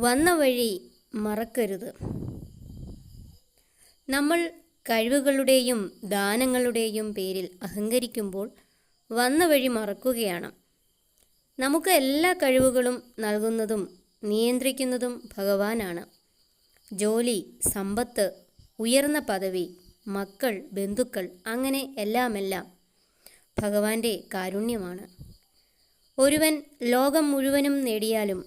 വന്ന വഴി മറക്കരുത്. നമ്മൾ കഴിവുകളുടെയും ദാനങ്ങളുടെയും പേരിൽ അഹങ്കരിക്കുമ്പോൾ വന്ന വഴി മറക്കുകയാണ്. നമുക്ക് എല്ലാ കഴിവുകളും നൽകുന്നതും നിയന്ത്രിക്കുന്നതും ഭഗവാനാണ്. ജോലി സമ്പത്ത് ഉയർന്ന പദവി മക്കൾ ബന്ധുക്കൾ അങ്ങനെ എല്ലാമെല്ലാം ഭഗവാന്റെ കാരുണ്യമാണ്. ഒരുവൻ ലോകം മുഴുവനും നേടിയാലും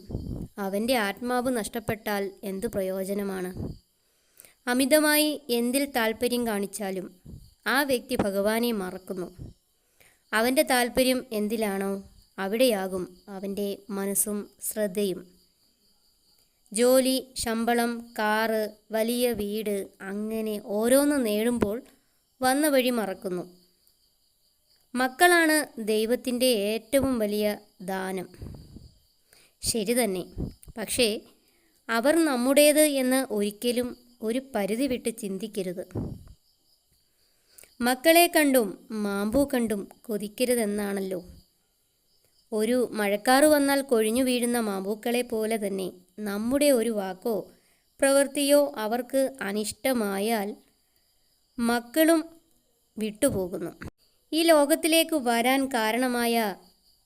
അവന്റെ ആത്മാവ് നഷ്ടപ്പെട്ടാൽ എന്തു പ്രയോജനമാണ്? അമിതമായി എന്തിൽ താല്പര്യം കാണിച്ചാലും ആ വ്യക്തി ഭഗവാനെ മറക്കുന്നു. അവന്റെ താല്പര്യം എന്തിലാണോ അവിടെയാകും അവന്റെ മനസ്സും ശ്രദ്ധയും. ജോലി ശമ്പളം കാറ് വലിയ വീട് അങ്ങനെ ഓരോന്ന് നേടുമ്പോൾ വന്ന വഴി മറക്കുന്നു. മക്കളാണ് ദൈവത്തിന്റെ ഏറ്റവും വലിയ ദാനം. ശരി തന്നെ. പക്ഷേ അവർ നമ്മുടേത് എന്ന് ഒരിക്കലും ഒരു പരിധി വിട്ട് ചിന്തിക്കരുത്. മക്കളെ കണ്ടും മാമ്പൂ കണ്ടും കൊതിക്കരുതെന്നാണല്ലോ. ഒരു മഴക്കാറ് വന്നാൽ കൊഴിഞ്ഞു വീഴുന്ന മാമ്പൂക്കളെ പോലെ തന്നെ നമ്മുടെ ഒരു വാക്കോ പ്രവൃത്തിയോ അവർക്ക് അനിഷ്ടമായാൽ മക്കളും വിട്ടുപോകുന്നു. ഈ ലോകത്തിലേക്ക് വരാൻ കാരണമായ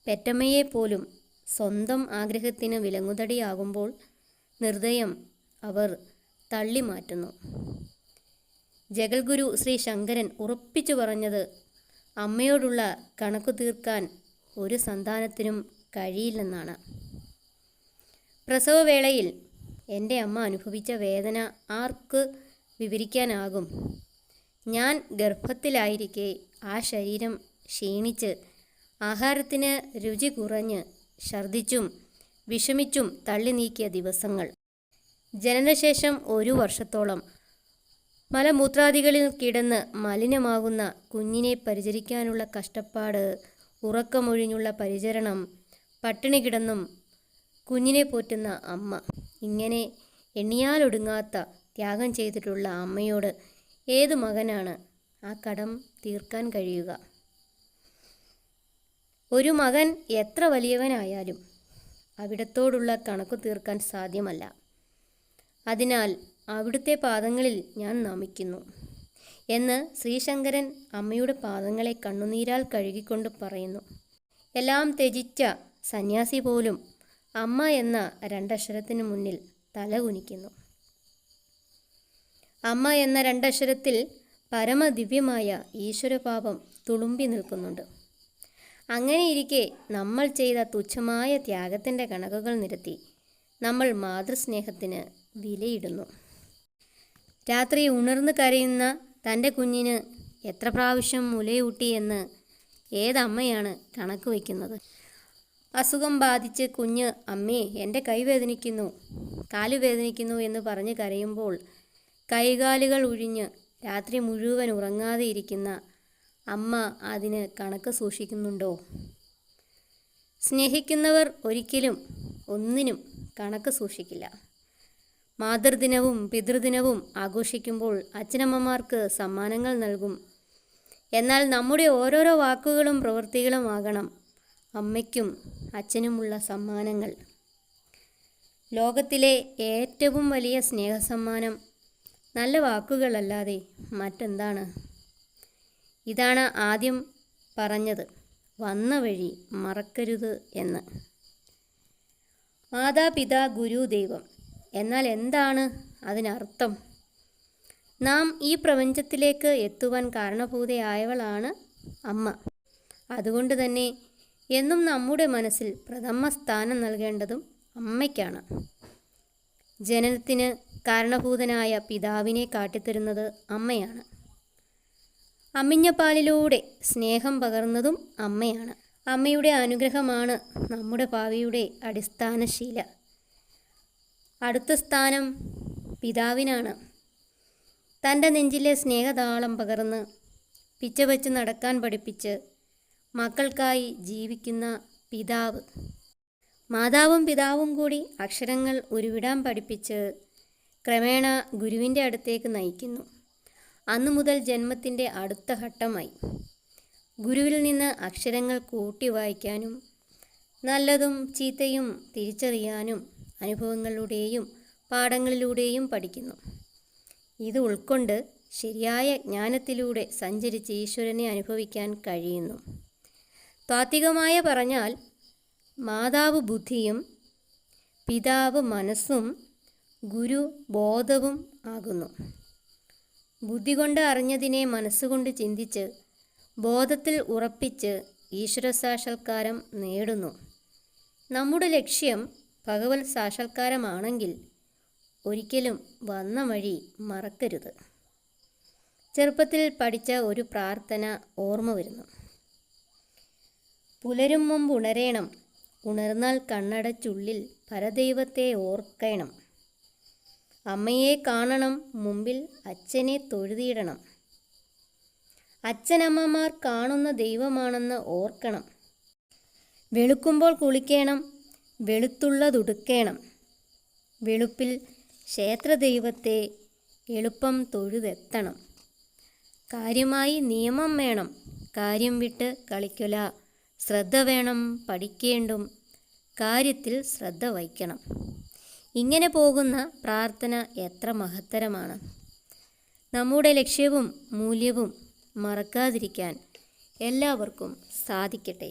പെറ്റമ്മയെ പോലും സ്വന്തം ആഗ്രഹത്തിന് വിലങ്ങുതടിയാകുമ്പോൾ നിർദ്ദയം അവർ തള്ളി മാറ്റുന്നു ജഗൽഗുരു ശ്രീ ശങ്കരൻ ഉറപ്പിച്ചു പറഞ്ഞത് അമ്മയോടുള്ള കണക്കു തീർക്കാൻ ഒരു സന്താനത്തിനും കഴിയില്ലെന്നാണ്. പ്രസവവേളയിൽ എന്റെ അമ്മ അനുഭവിച്ച വേദന ആർക്ക് വിവരിക്കാനാകും? ഞാൻ ഗർഭത്തിലായിരിക്കെ ആ ശരീരം ക്ഷീണിച്ച് ആഹാരത്തിന് രുചി കുറഞ്ഞ് ഛർദിച്ചും വിഷമിച്ചും തള്ളി നീക്കിയ ദിവസങ്ങൾ. ജനനശേഷം ഒരു വർഷത്തോളം മലമൂത്രാദികളിൽ കിടന്ന് മലിനമാകുന്ന കുഞ്ഞിനെ പരിചരിക്കാനുള്ള കഷ്ടപ്പാട് ഉറക്കമൊഴിഞ്ഞുള്ള പരിചരണം പട്ടിണി കിടന്നും കുഞ്ഞിനെ പോറ്റുന്ന അമ്മ ഇങ്ങനെ എണ്ണിയാലൊടുങ്ങാത്ത ത്യാഗം ചെയ്തിട്ടുള്ള അമ്മയോട് ഏത് മകനാണ് ആ കടം തീർക്കാൻ കഴിയുക? ഒരു മകൻ എത്ര വലിയവനായാലും അവിടത്തോടുള്ള കണക്കു തീർക്കാൻ സാധ്യമല്ല. അതിനാൽ അവിടുത്തെ പാദങ്ങളിൽ ഞാൻ നമിക്കുന്നു എന്ന് ശ്രീശങ്കരൻ അമ്മയുടെ പാദങ്ങളെ കണ്ണുനീരാൽ കഴുകിക്കൊണ്ട് പറയുന്നു. എല്ലാം ത്യജിച്ച സന്യാസി പോലും അമ്മ എന്ന രണ്ടക്ഷരത്തിന് മുന്നിൽ തലകുനിക്കുന്നു അമ്മ എന്ന രണ്ടക്ഷരത്തിൽ പരമദിവ്യമായ ഈശ്വരപാപം തുളുമ്പി നിൽക്കുന്നുണ്ട്. അങ്ങനെയിരിക്കെ നമ്മൾ ചെയ്ത തുച്ഛമായ ത്യാഗത്തിന്റെ കണക്കുകൾ നിരത്തി നമ്മൾ മാതൃസ്നേഹത്തിന് വിലയിടുന്നു. രാത്രി ഉണർന്നു കരയുന്ന തന്റെ കുഞ്ഞിന് എത്ര പ്രാവശ്യം മുലയൂട്ടിയെന്ന് ഏതമ്മയാണ് കണക്ക് വയ്ക്കുന്നത്? അസുഖം ബാധിച്ച് കുഞ്ഞ് അമ്മേ എന്റെ കൈ വേദനിക്കുന്നു കാൽ വേദനിക്കുന്നു എന്ന് പറഞ്ഞ് കരയുമ്പോൾ കൈകാലുകൾ ഉഴിഞ്ഞ് രാത്രി മുഴുവൻ ഉറങ്ങാതെ ഇരിക്കുന്ന അമ്മ അതിന് കണക്ക് സൂക്ഷിക്കുന്നുണ്ടോ? സ്നേഹിക്കുന്നവർ ഒരിക്കലും ഒന്നിനും കണക്ക് സൂക്ഷിക്കില്ല. മാതൃദിനവും പിതൃദിനവും ആഘോഷിക്കുമ്പോൾ അച്ഛനമ്മമാർക്ക് സമ്മാനങ്ങൾ നൽകും. എന്നാൽ നമ്മുടെ ഓരോരോ വാക്കുകളും പ്രവൃത്തികളും ആകണം അമ്മയ്ക്കും അച്ഛനുമുള്ള സമ്മാനങ്ങൾ. ലോകത്തിലെ ഏറ്റവും വലിയ സ്നേഹസമ്മാനം നല്ല വാക്കുകളല്ലാതെ മറ്റെന്താണ്? ഇതാണ് ആദ്യം പറഞ്ഞത്. വന്ന വഴി മറക്കരുത് എന്ന്. മാതാപിതാ ഗുരുദൈവം എന്നാൽ എന്താണ് അതിനർത്ഥം? നാം ഈ പ്രപഞ്ചത്തിലേക്ക് എത്തുവാൻ കാരണഭൂതയായവളാണ് അമ്മ. അതുകൊണ്ട് തന്നെ എന്നും നമ്മുടെ മനസ്സിൽ പ്രഥമ സ്ഥാനം നൽകേണ്ടതും അമ്മയ്ക്കാണ്. ജനനത്തിന് കാരണഭൂതനായ പിതാവിനെ കാട്ടിത്തരുന്നത് അമ്മയാണ്. അമ്മിഞ്ഞപ്പാലിലൂടെ സ്നേഹം പകർന്നതും അമ്മയാണ്. അമ്മയുടെ അനുഗ്രഹമാണ് നമ്മുടെ ഭാവിയുടെ അടിസ്ഥാനശീല അടുത്ത സ്ഥാനം പിതാവിനാണ്. തന്റെ നെഞ്ചിലെ സ്നേഹതാളം പകർന്ന് പിച്ച വെച്ച് നടക്കാൻ പഠിപ്പിച്ച് മക്കൾക്കായി ജീവിക്കുന്ന പിതാവ്. മാതാവും പിതാവും കൂടി അക്ഷരങ്ങൾ ഉരുവിടാൻ പഠിപ്പിച്ച് ക്രമേണ ഗുരുവിന്റെ അടുത്തേക്ക് നയിക്കുന്നു. അന്നു മുതൽ ജന്മത്തിന്റെ അടുത്ത ഘട്ടമായി. ഗുരുവിൽ നിന്ന് അക്ഷരങ്ങൾ കൂട്ടി വായിക്കാനും നല്ലതും ചീത്തയും തിരിച്ചറിയാനും അനുഭവങ്ങളിലൂടെയും പാഠങ്ങളിലൂടെയും പഠിക്കുന്നു. ഇത് ഉൾക്കൊണ്ട് ശരിയായ ജ്ഞാനത്തിലൂടെ സഞ്ചരിച്ച് ഈശ്വരനെ അനുഭവിക്കാൻ കഴിയുന്നു. താത്വികമായ പറഞ്ഞാൽ മാതാവ് ബുദ്ധിയും പിതാവ് മനസ്സും ഗുരു ബോധവും ആകുന്നു. ബുദ്ധി കൊണ്ട് അറിഞ്ഞതിനെ മനസ്സുകൊണ്ട് ചിന്തിച്ച് ബോധത്തിൽ ഉറപ്പിച്ച് ഈശ്വര സാക്ഷാത്കാരം നേടുന്നു. നമ്മുടെ ലക്ഷ്യം ഭഗവത് സാക്ഷാത്കാരമാണെങ്കിൽ ഒരിക്കലും വന്ന വഴി മറക്കരുത്. ചെറുപ്പത്തിൽ പഠിച്ച ഒരു പ്രാർത്ഥന ഓർമ്മ വരുന്നു. പുലരും മുമ്പ് ഉണരേണം ഉണർന്നാൽ കണ്ണടച്ചുള്ളിൽ പരദൈവത്തെ ഓർക്കണം. അമ്മയെ കാണണം മുമ്പിൽ അച്ഛനെ തൊഴുതിയിടണം. അച്ഛനമ്മമാർ കാണുന്ന ദൈവമാണെന്ന് ഓർക്കണം. വെളുക്കുമ്പോൾ കുളിക്കണം വെളുത്തുള്ളതുടുക്കേണം. വെളുപ്പിൽ ക്ഷേത്രദൈവത്തെ എളുപ്പം തൊഴുതെത്തണം. കാര്യമായി നിയമം വേണം. കാര്യം വിട്ട് കളിക്കുല. ശ്രദ്ധ വേണം പഠിക്കേണ്ടും. കാര്യത്തിൽ ശ്രദ്ധ വയ്ക്കണം ഇങ്ങനെ പോകുന്ന പ്രാർത്ഥന എത്ര മഹത്തരമാണ്. നമ്മുടെ ലക്ഷ്യവും മൂല്യവും മറക്കാതിരിക്കാൻ എല്ലാവർക്കും സാധിക്കട്ടെ.